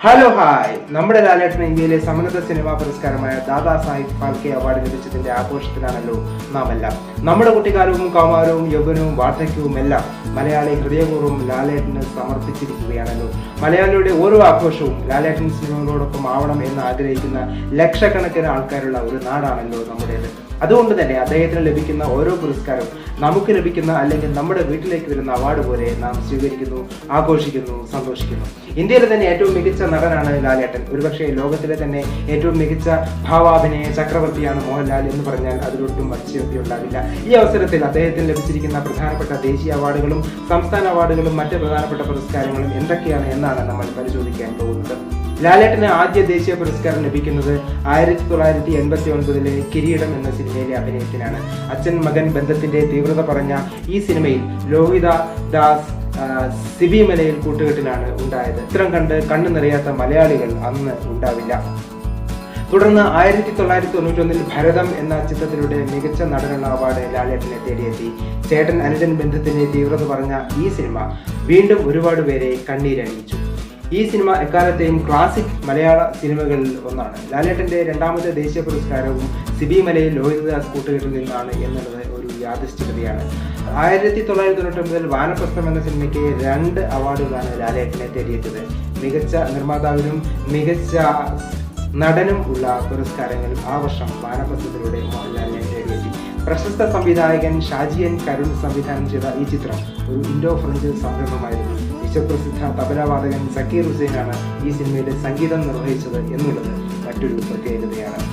Hello hi നമ്മുടെ ലാലേട്ടൻ ഇന്ത്യയിലെ സമുന്നത സിനിമാ പുരസ്കാരമായ ദാദാ സാഹിബ് ഫാൽക്കെ അവാർഡ് ലഭിച്ചതിന്റെ ആഘോഷത്തിലാണല്ലോ നാം എല്ലാം നമ്മുടെ കുട്ടിക്കാലവും കൗമാരവും യൗവനവും വാർദ്ധക്യവും എല്ലാം മലയാളി ഹൃദയപൂർവം ലാലേട്ടന് സമർപ്പിച്ചിരിക്കുകയാണല്ലോ. മലയാളിയുടെ ഓരോ ആഘോഷവും ലാലേട്ടൻ സിനിമകളോടൊപ്പം ആവണം എന്ന് ആഗ്രഹിക്കുന്ന ലക്ഷക്കണക്കിന് ആൾക്കാരുള്ള ഒരു നാടാണല്ലോ നമ്മുടേത്. അതുകൊണ്ട് തന്നെ അദ്ദേഹത്തിന് ലഭിക്കുന്ന ഓരോ പുരസ്കാരവും നമുക്ക് ലഭിക്കുന്ന അല്ലെങ്കിൽ നമ്മുടെ വീട്ടിലേക്ക് വരുന്ന അവാർഡ് പോലെ നാം സ്വീകരിക്കുന്നു ആഘോഷിക്കുന്നു സന്തോഷിക്കുന്നു. ഇന്ത്യയിലെ തന്നെ ഏറ്റവും മികച്ച നടനാണ് ലാലേട്ടൻ. ഒരുപക്ഷെ ലോകത്തിലെ തന്നെ ഏറ്റവും മികച്ച ഭാവാഭിനയ ചക്രവർത്തിയാണ് മോഹൻലാൽ എന്ന് പറഞ്ഞാൽ അതിലൊട്ടും അതിശയോക്തി ഉണ്ടാവില്ല ഈ അവസരത്തിൽ അദ്ദേഹത്തിന് ലഭിച്ചിരിക്കുന്ന പ്രധാനപ്പെട്ട ദേശീയ അവാർഡുകളും സംസ്ഥാന അവാർഡുകളും മറ്റ് പ്രധാനപ്പെട്ട പുരസ്കാരങ്ങളും എന്തൊക്കെയാണ് എന്നാണ് നമ്മൾ പരിശോധിക്കാൻ പോകുന്നത്. ലാലേട്ടന് ആദ്യ ദേശീയ പുരസ്കാരം ലഭിക്കുന്നത് ആയിരത്തി തൊള്ളായിരത്തി എൺപത്തി ഒൻപതിലെ കിരീടം എന്ന സിനിമയിലെ അഭിനയത്തിനാണ്. അച്ഛൻ മകൻ ബന്ധത്തിന്റെ തീവ്രത പറഞ്ഞ ഈ സിനിമയിൽ ലോഹിത ദാസ് സിബി മലയിൽ കൂട്ടുകെട്ടിലാണ് ഉണ്ടായത്. ചിത്രം കണ്ട് കണ്ണു നിറയാത്ത മലയാളികൾ അന്ന് ഉണ്ടാവില്ല. തുടർന്ന് ആയിരത്തി തൊള്ളായിരത്തി തൊണ്ണൂറ്റൊന്നിൽ ഭരതം എന്ന ചിത്രത്തിലൂടെ മികച്ച നടനുള്ള അവാർഡ് ലാലേട്ടനെ തേടിയെത്തി. ചേട്ടൻ അനുജൻ ബന്ധത്തിന്റെ തീവ്രത പറഞ്ഞ ഈ സിനിമ വീണ്ടും ഒരുപാട് പേരെ കണ്ണീരണിയിച്ചു. ഈ സിനിമ എക്കാലത്തെയും ക്ലാസിക് മലയാള സിനിമകളിൽ ഒന്നാണ്. ലാലേട്ടന്റെ രണ്ടാമത്തെ ദേശീയ പുരസ്കാരവും സിബി മലയിൽ ലോഹിതദാസ് കൂട്ടുകെട്ടിൽ നിന്നാണ് എന്നുള്ളത് ഒരു യാദൃശ്ചികതയാണ്. ആയിരത്തി തൊള്ളായിരത്തി തൊണ്ണൂറ്റൊമ്പതിൽ വാനപ്രസ്ഥം എന്ന സിനിമയ്ക്ക് രണ്ട് അവാർഡുകളാണ് ലാലേട്ടനെ തേടിയെത്തിയത്. മികച്ച നിർമ്മാതാവിനും മികച്ച നടനും ഉള്ള പുരസ്കാരങ്ങൾ ആ വർഷം വാനപ്രസ്ഥത്തിലൂടെ മോഹൻലാലിനെ പ്രശസ്ത സംവിധായകൻ ഷാജി എൻ കരുൺ സംവിധാനം ചെയ്ത ഈ ചിത്രം ഒരു ഇൻഡോ ഫ്രഞ്ച് സംരംഭമായിരുന്നു വിശ്വപ്രസിദ്ധ തബലവാദകൻ സക്കീർ ഹുസൈനാണ് ഈ സിനിമയുടെ സംഗീതം നിർവഹിച്ചത് എന്നുള്ളത് മറ്റൊരു പ്രത്യേകതയാണ്.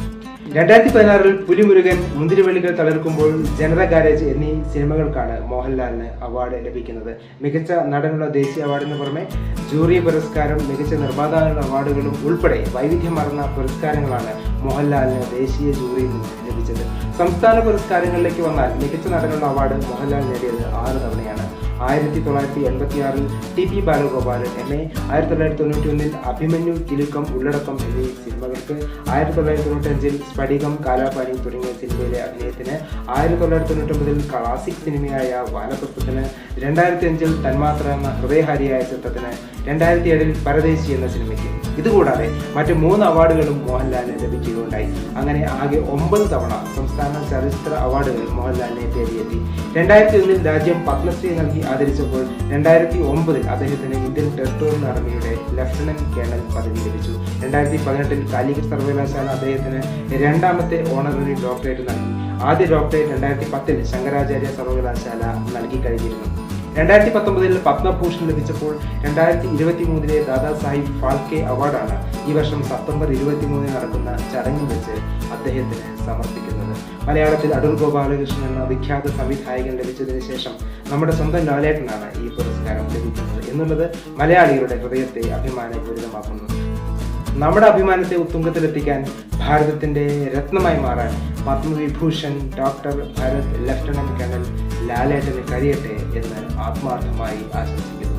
രണ്ടായിരത്തി പതിനാറിൽ പുലിമുരുകൻ മുന്തിരിവള്ളികൾ തളിർക്കുമ്പോൾ ജനറ ഗാരേജ് എന്നീ സിനിമകൾക്കാണ് മോഹൻലാലിന് അവാർഡ് ലഭിക്കുന്നത്. മികച്ച നടനുള്ള ദേശീയ അവാർഡിന് പുറമെ ജൂറി പുരസ്കാരം മികച്ച നിർമ്മാതാവിനുള്ള അവാർഡുകളും ഉൾപ്പെടെ വൈവിധ്യമാർന്ന പുരസ്കാരങ്ങളാണ് മോഹൻലാലിന് ദേശീയ ജൂറിയിൽ നിന്ന് ലഭിച്ചത്. സംസ്ഥാന പുരസ്കാരങ്ങളിലേക്ക് വന്നാൽ മികച്ച നടനുള്ള അവാർഡ് മോഹൻലാൽ നേടിയത് ആറ് തവണയാണ്. ആയിരത്തി തൊള്ളായിരത്തി എൺപത്തി ആറിൽ T P Balagopalan M A ആയിരത്തി തൊള്ളായിരത്തി തൊണ്ണൂറ്റി ഒന്നിൽ അഭിമന്യു കിലുക്കം ഉള്ളടക്കം എന്നീ സിനിമകൾക്ക് ആയിരത്തി തൊള്ളായിരത്തി തൊണ്ണൂറ്റഞ്ചിൽ സ്ഫടികം കാലാപാനി തുടങ്ങിയ സിനിമയിലെ അഭിനയത്തിന് ആയിരത്തി തൊള്ളായിരത്തി തൊണ്ണൂറ്റൊമ്പതിൽ ക്ലാസിക് സിനിമയായ വാനപ്രസ്ഥത്തിന് രണ്ടായിരത്തി അഞ്ചിൽ തന്മാത്ര എന്ന ഹൃദയഹാരിയായ ചിത്രത്തിന് രണ്ടായിരത്തി ഏഴിൽ പരദേശി എന്ന സിനിമയ്ക്ക്. ഇതുകൂടാതെ മറ്റ് മൂന്ന് അവാർഡുകളും മോഹൻലാലിന് ലഭിക്കുകയുണ്ടായി. അങ്ങനെ ആകെ ഒമ്പത് തവണ സംസ്ഥാന ചലച്ചിത്ര അവാർഡുകൾ മോഹൻലാലിനെ തേടിയെത്തി. രണ്ടായിരത്തി ഒന്നിൽ രാജ്യം പത്മശ്രീ നൽകി ആദരിച്ചപ്പോൾ രണ്ടായിരത്തി ഒമ്പതിൽ അദ്ദേഹത്തിന് ഇന്ത്യൻ ടെറിട്ടോറിയൽ ആർമിയുടെ ലഫ്റ്റനന്റ് കേണൽ പദവി ലഭിച്ചു. രണ്ടായിരത്തി പതിനെട്ടിൽ കാലിക്കറ്റ് സർവകലാശാല അദ്ദേഹത്തിന് രണ്ടാമത്തെ ഓണററി ഡോക്ടറേറ്റ് നൽകി. ആദ്യ ഡോക്ടറേറ്റ് രണ്ടായിരത്തി പത്തിൽ ശങ്കരാചാര്യ സർവകലാശാല നൽകി കഴിഞ്ഞിരുന്നു. രണ്ടായിരത്തി പത്തൊമ്പതിൽ പത്മഭൂഷൺ ലഭിച്ചപ്പോൾ രണ്ടായിരത്തി ഇരുപത്തി മൂന്നിലെ ദാദാ സാഹിബ് ഫാൽക്കെ അവാർഡാണ് ഈ വർഷം സെപ്റ്റംബർ ഇരുപത്തി മൂന്നിന് നടക്കുന്ന ചടങ്ങിൽ വെച്ച് അദ്ദേഹത്തിന് സമർപ്പിക്കുന്നത്. മലയാളത്തിൽ അടൂർ ഗോപാലകൃഷ്ണൻ എന്ന വിഖ്യാത സംവിധായകൻ ലഭിച്ചതിന് ശേഷം നമ്മുടെ സ്വന്തം ലാലേട്ടനാണ് ഈ പുരസ്കാരം ലഭിക്കുന്നത്. എന്നുള്ളത് മലയാളികളുടെ ഹൃദയത്തെ അഭിമാനപൂരിതമാക്കുന്നു. നമ്മുടെ അഭിമാനത്തെ ഉത്തുംഗത്തിലെത്തിക്കാൻ ഭാരതത്തിന്റെ രത്നമായി മാറാൻ Padmavibhushan doctor Bharat lieutenant colonel ലാലേട്ടന് കഴിയട്ടെ എന്ന് ആത്മാർത്ഥമായി ആശംസിക്കുന്നു.